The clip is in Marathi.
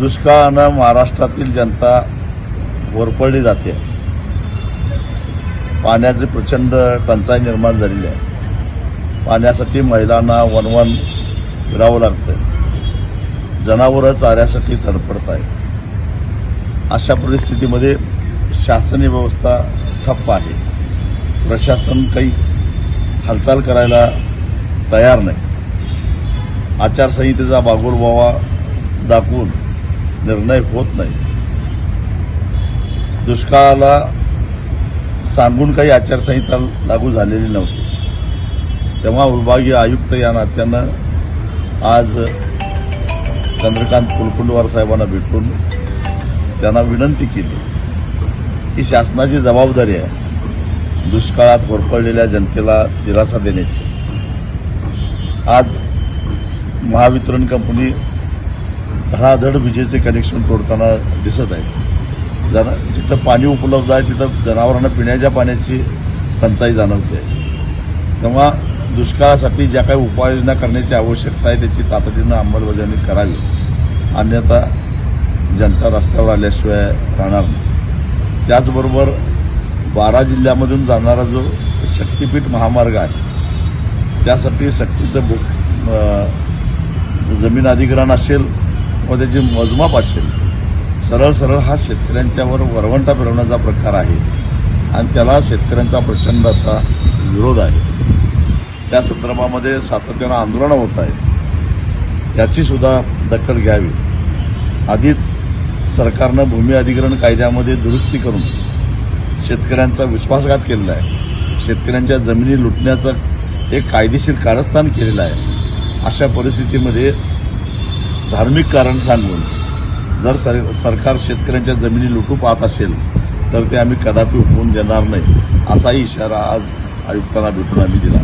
दुष्काळानं महाराष्ट्रातील जनता वरपडली जाते. पाण्याची प्रचंड टंचाई निर्माण झालेली आहे. पाण्यासाठी महिलांना वनवन फिरावं लागतं जनावरं चाऱ्यासाठी तडफडत आहे. अशा परिस्थितीमध्ये शासनीय व्यवस्था ठप्प आहे. प्रशासन काही हालचाल करायला तयार नाही. आचारसंहितेचा बागोरबावा दाखवून निर्णय होत नाही. दुष्काळाला सांगून काही आचारसंहिता लागू झालेली नव्हती. तेव्हा विभागीय आयुक्त या नात्यानं आज चंद्रकांत कुलकुंडवार साहेबांना भेटून त्यांना विनंती केली ही शासनाची जबाबदारी आहे दुष्काळात होरपळलेल्या जनतेला दिलासा देण्याची. आज महावितरण कंपनी धडाधड विजेचे कनेक्शन तोडताना दिसत आहे जरा जिथं पाणी उपलब्ध आहे तिथं जनावरांना पिण्याच्या पाण्याची टंचाई जाणवते. तेव्हा दुष्काळासाठी ज्या काही उपाययोजना करण्याची आवश्यकता आहे त्याची तातडीनं अंमलबजावणी करावी. अन्यथा जनता रस्त्यावर आल्याशिवाय राहणार नाही. त्याचबरोबर बारा जिल्ह्यामधून जाणारा जो शक्तीपीठ महामार्ग आहे त्यासाठी सक्तीचं जमीन अधिग्रहण असेल व त्याचे मोजमाप असेल सरळ सरळ हा शेतकऱ्यांच्यावर वरवंटा फिरवण्याचा प्रकार आहे आणि त्याला शेतकऱ्यांचा प्रचंड असा विरोध आहे. त्या संदर्भामध्ये सातत्यानं आंदोलनं होत आहेत. याचीसुद्धा दखल घ्यावी. आधीच सरकारनं भूमी अधिग्रहण कायद्यामध्ये दुरुस्ती करून शेतकऱ्यांचा विश्वासघात केलेला आहे. शेतकऱ्यांच्या जमिनी लुटण्याचं एक कायदेशीर कारस्थान केलेलं आहे. अशा परिस्थितीमध्ये धार्मिक कारण सांगून जर सर सरकार शेतकऱ्यांच्या जमिनी लुटू पाहत असेल तर ते आम्ही कदापि होऊन देणार नाही असाही इशारा आज आयुक्तांना भेटून आम्ही दिला.